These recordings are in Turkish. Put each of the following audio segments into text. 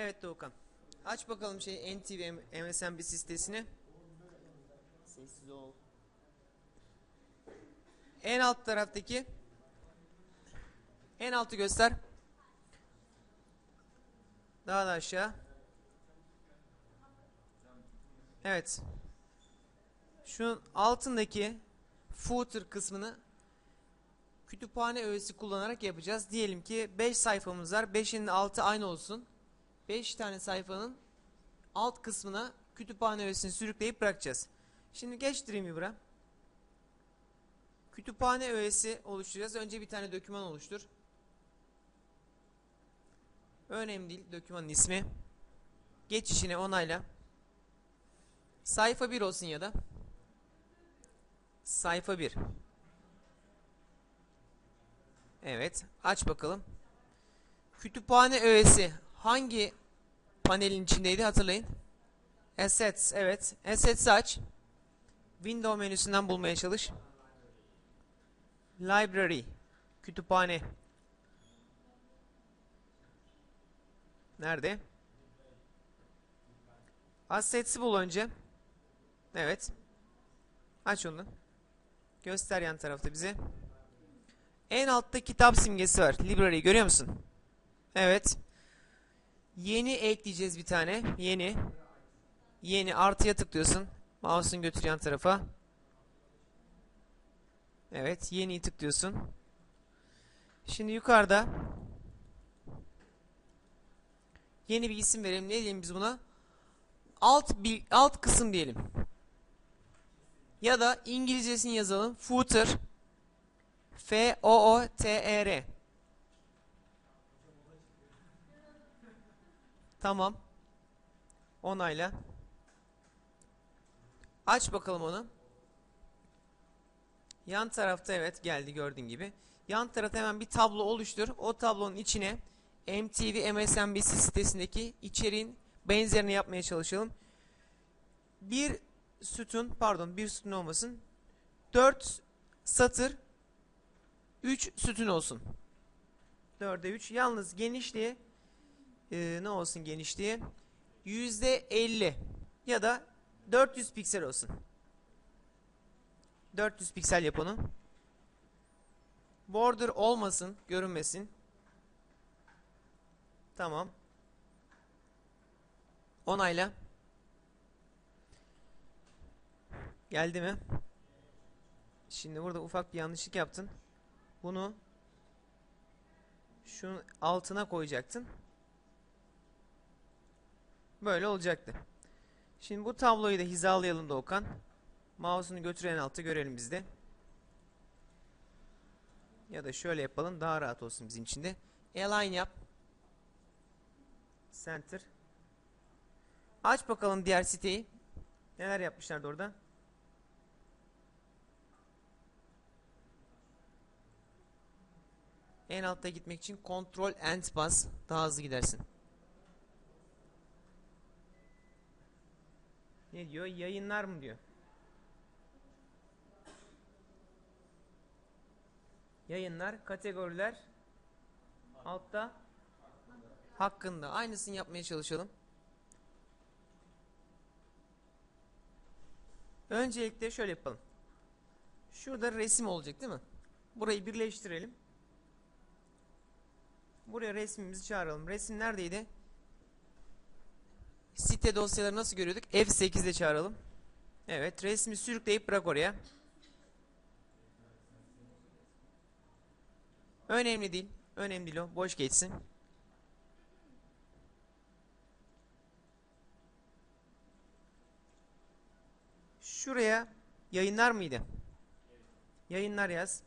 Evet Doğukan. Aç bakalım şey NTV MSNBC sitesini. Sessiz ol. En alt taraftaki en altı göster. Daha da aşağı. Evet. Şunun altındaki footer kısmını kütüphane öğesi kullanarak yapacağız. Diyelim ki 5 sayfamız var. 5'in altı aynı olsun. 5 tane sayfanın alt kısmına kütüphane öğesini sürükleyip bırakacağız. Şimdi geç Dreamweaver'a. Kütüphane öğesi oluşturacağız. Önce bir tane doküman oluştur. Önemli değil dokümanın ismi. Geç işine onayla. Sayfa 1 olsun ya da. Sayfa 1. Evet. Aç bakalım. Kütüphane öğesi hangi panelin içindeydi hatırlayın. Assets. Evet. Assets'i aç. Window menüsünden bulmaya çalış. Library. Kütüphane. Nerede? Assets'i bul önce. Evet. Aç onu. Göster yan tarafta bize. En altta kitap simgesi var. Library görüyor musun? Evet. Yeni ekleyeceğiz bir tane. Yeni. Yeni artıya tıklıyorsun. Mouse'un götür tarafa. Evet, yeni tıklıyorsun. Şimdi yukarıda yeni bir isim verelim. Ne diyelim biz buna? Alt bil- alt kısım diyelim. Ya da İngilizcesini yazalım. Footer F O O T E R. Tamam. Onayla. Aç bakalım onu. Yan tarafta evet geldi gördüğün gibi. Yan tarafta hemen bir tablo oluştur. O tablonun içine MTV MSNBC sitesindeki içeriğin benzerini yapmaya çalışalım. Bir sütun pardon bir sütun olmasın. 4 satır 3 sütun olsun. 4'e 3. Yalnız genişliği e, ne olsun genişliği? %50 ya da 400 piksel olsun. 400 piksel yap onu. Border olmasın, görünmesin. Tamam. Onayla. Geldi mi? Şimdi burada ufak bir yanlışlık yaptın. Bunu şunun altına koyacaktın. Böyle olacaktı. Şimdi bu tabloyu da hizalayalım Doğukan. Mouse'unu götüren altı görelim biz de. Ya da şöyle yapalım daha rahat olsun bizim için de. Align yap. Center. Aç bakalım diğer siteyi. Neler yapmışlardı orada? En altta gitmek için Ctrl End bas. Daha hızlı gidersin. Ne diyor? Yayınlar mı diyor. Yayınlar, kategoriler altta hakkında. Aynısını yapmaya çalışalım. Öncelikle şöyle yapalım. Şurada resim olacak değil mi? Burayı birleştirelim. Buraya resmimizi çağıralım. Resim neredeydi? Site dosyaları nasıl görüyorduk? F8'de çağıralım. Evet, resmi sürükleyip bırak oraya. Önemli değil. Önemli değil o. Boş geçsin. Şuraya yayınlar mıydı? Yayınlar yaz.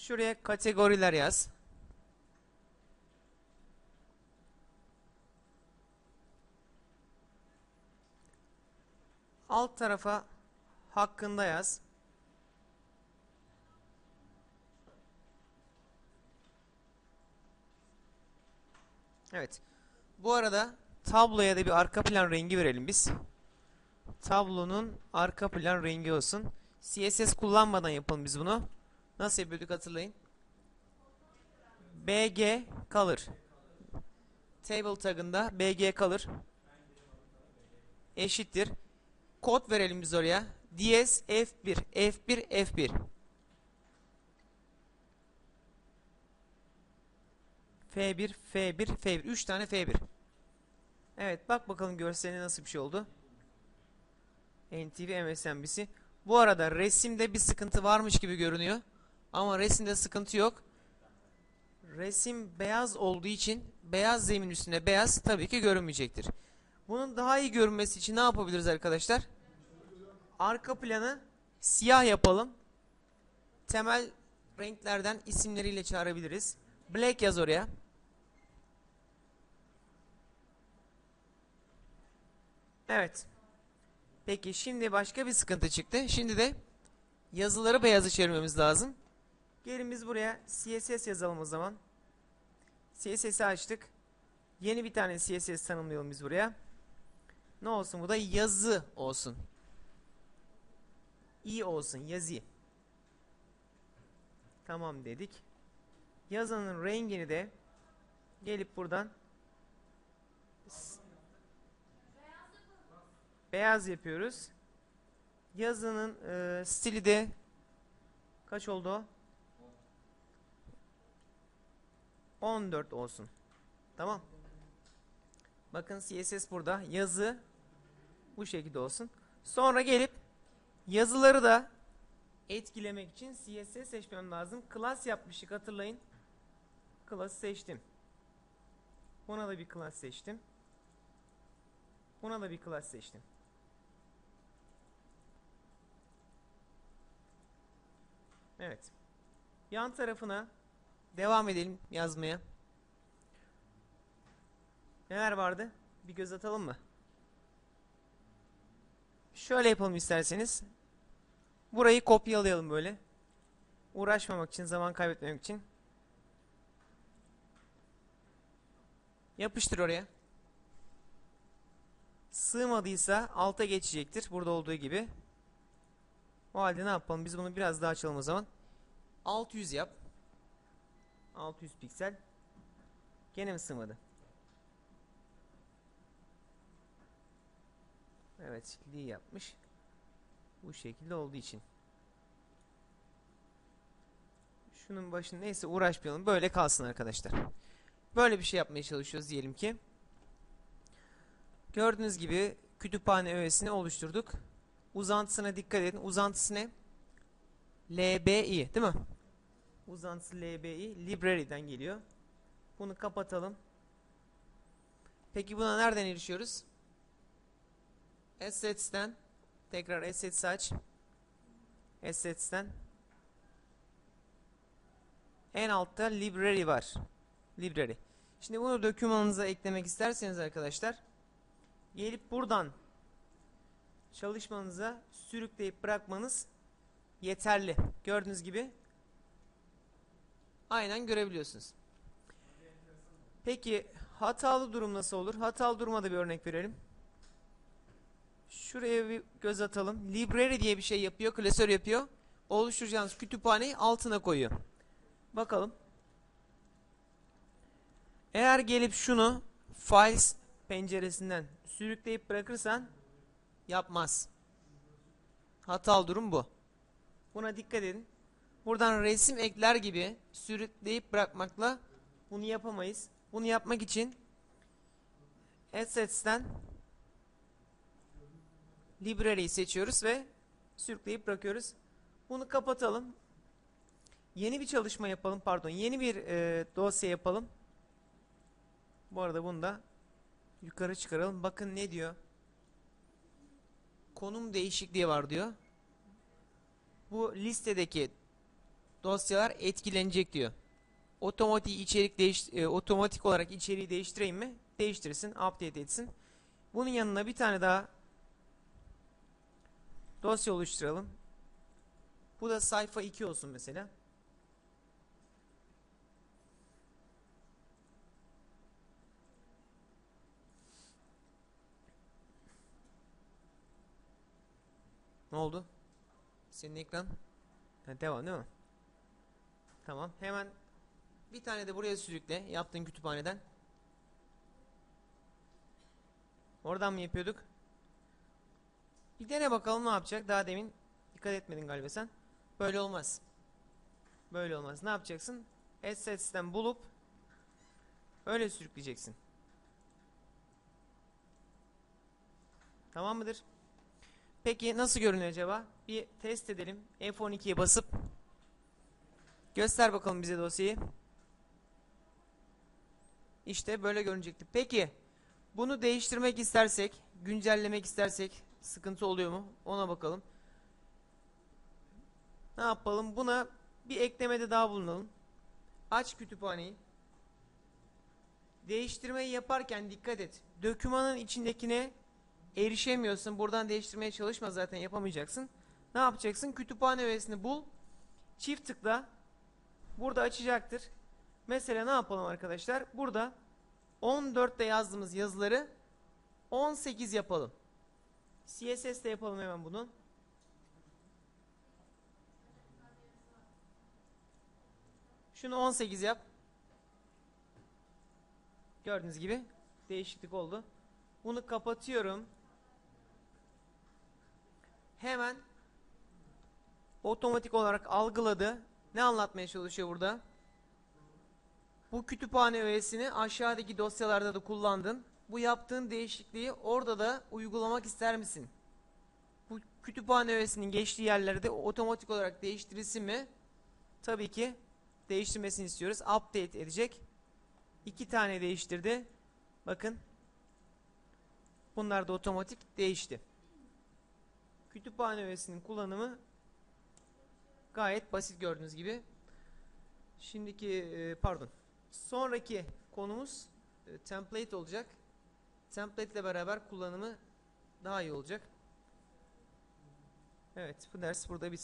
Şuraya kategoriler yaz. Alt tarafa hakkında yaz. Evet. Bu arada tabloya da bir arka plan rengi verelim biz. Tablonun arka plan rengi olsun. CSS kullanmadan yapalım biz bunu. Nasıl yapıyorduk hatırlayın. BG kalır. Table tagında BG kalır. Eşittir. Kod verelim biz oraya. DS F1 F1 F1 F1 F1 F1 3 tane F1 Evet bak bakalım görselinde nasıl bir şey oldu. NTV MSNBC Bu arada resimde bir sıkıntı varmış gibi görünüyor. Ama resimde sıkıntı yok. Resim beyaz olduğu için beyaz zemin üstünde beyaz tabii ki görünmeyecektir. Bunun daha iyi görünmesi için ne yapabiliriz arkadaşlar? Arka planı siyah yapalım. Temel renklerden isimleriyle çağırabiliriz. Black yaz oraya. Evet. Peki şimdi başka bir sıkıntı çıktı. Şimdi de yazıları beyaza çevirmemiz lazım. Gelin biz buraya CSS yazalım o zaman. CSS'i açtık. Yeni bir tane CSS tanımlayalım biz buraya. Ne olsun bu da yazı olsun. İyi olsun yazı. Tamam dedik. Yazının rengini de gelip buradan beyaz yapıyoruz. Yazının e, stili de kaç oldu 14 olsun. Tamam. Bakın CSS burada. Yazı bu şekilde olsun. Sonra gelip yazıları da etkilemek için CSS seçmem lazım. Class yapmıştık hatırlayın. Class seçtim. Buna da bir class seçtim. Buna da bir class seçtim. Evet. Yan tarafına devam edelim yazmaya. Neler vardı? Bir göz atalım mı? Şöyle yapalım isterseniz. Burayı kopyalayalım böyle. Uğraşmamak için, zaman kaybetmemek için. Yapıştır oraya. Sığmadıysa alta geçecektir. Burada olduğu gibi. O halde ne yapalım? Biz bunu biraz daha açalım o zaman. 600 yap. 600 piksel. Gene mi sığmadı? Evet, Lee yapmış. Bu şekilde olduğu için. Şunun başında neyse uğraşmayalım. Böyle kalsın arkadaşlar. Böyle bir şey yapmaya çalışıyoruz diyelim ki. Gördüğünüz gibi kütüphane öğesini oluşturduk. Uzantısına dikkat edin. Uzantısı ne? LBI değil mi? Uzantısı LBI. Library'den geliyor. Bunu kapatalım. Peki buna nereden erişiyoruz? Assets'ten tekrar Assets aç. Assets'ten en altta Library var. Library. Şimdi bunu dokümanınıza eklemek isterseniz arkadaşlar gelip buradan çalışmanıza sürükleyip bırakmanız yeterli. Gördüğünüz gibi aynen görebiliyorsunuz. Peki hatalı durum nasıl olur? Hatalı duruma da bir örnek verelim. Şuraya bir göz atalım. Library diye bir şey yapıyor, klasör yapıyor. Oluşturacağınız kütüphaneyi altına koyuyor. Bakalım. Eğer gelip şunu Files penceresinden sürükleyip bırakırsan yapmaz. Hatalı durum bu. Buna dikkat edin. Buradan resim ekler gibi sürükleyip bırakmakla bunu yapamayız. Bunu yapmak için Assets'ten Library'yi seçiyoruz ve sürükleyip bırakıyoruz. Bunu kapatalım. Yeni bir çalışma yapalım. Pardon. Yeni bir e, dosya yapalım. Bu arada bunu da yukarı çıkaralım. Bakın ne diyor. Konum değişikliği var diyor. Bu listedeki dosyalar etkilenecek diyor. Otomatik içerik değiş e, otomatik olarak içeriği değiştireyim mi? Değiştirsin, update etsin. Bunun yanına bir tane daha dosya oluşturalım. Bu da sayfa 2 olsun mesela. Ne oldu? Senin ekran ha, devam değil mi? Tamam. Hemen Bir tane de buraya sürükle yaptığın kütüphaneden. Oradan mı yapıyorduk? Bir dene bakalım ne yapacak. Daha demin dikkat etmedin galiba sen. Böyle olmaz. Böyle olmaz. Ne yapacaksın? Assets'ten bulup öyle sürükleyeceksin. Tamam mıdır? Peki nasıl görünüyor acaba? Bir test edelim. F12'ye basıp göster bakalım bize dosyayı. İşte böyle görünecekti. Peki bunu değiştirmek istersek, güncellemek istersek sıkıntı oluyor mu? Ona bakalım. Ne yapalım? Buna bir eklemede daha bulunalım. Aç kütüphaneyi. Değiştirmeyi yaparken dikkat et. Dökümanın içindekine erişemiyorsun. Buradan değiştirmeye çalışma zaten yapamayacaksın. Ne yapacaksın? Kütüphane öğesini bul. Çift tıkla. Burada açacaktır. Mesela ne yapalım arkadaşlar? Burada 14'te yazdığımız yazıları 18 yapalım. CSS'de yapalım hemen bunu. Şunu 18 yap. Gördüğünüz gibi değişiklik oldu. Bunu kapatıyorum. Hemen otomatik olarak algıladı. Ne anlatmaya çalışıyor burada? Bu kütüphane öğesini aşağıdaki dosyalarda da kullandın. Bu yaptığın değişikliği orada da uygulamak ister misin? Bu kütüphane öğesinin geçtiği yerlerde otomatik olarak değiştirilsin mi? Tabii ki değiştirmesini istiyoruz. Update edecek. İki tane değiştirdi. Bakın. Bunlar da otomatik değişti. Kütüphane öğesinin kullanımı gayet basit gördüğünüz gibi. Şimdiki e, pardon. Sonraki konumuz e, template olacak. Template ile beraber kullanımı daha iyi olacak. Evet, bu ders burada bitsin.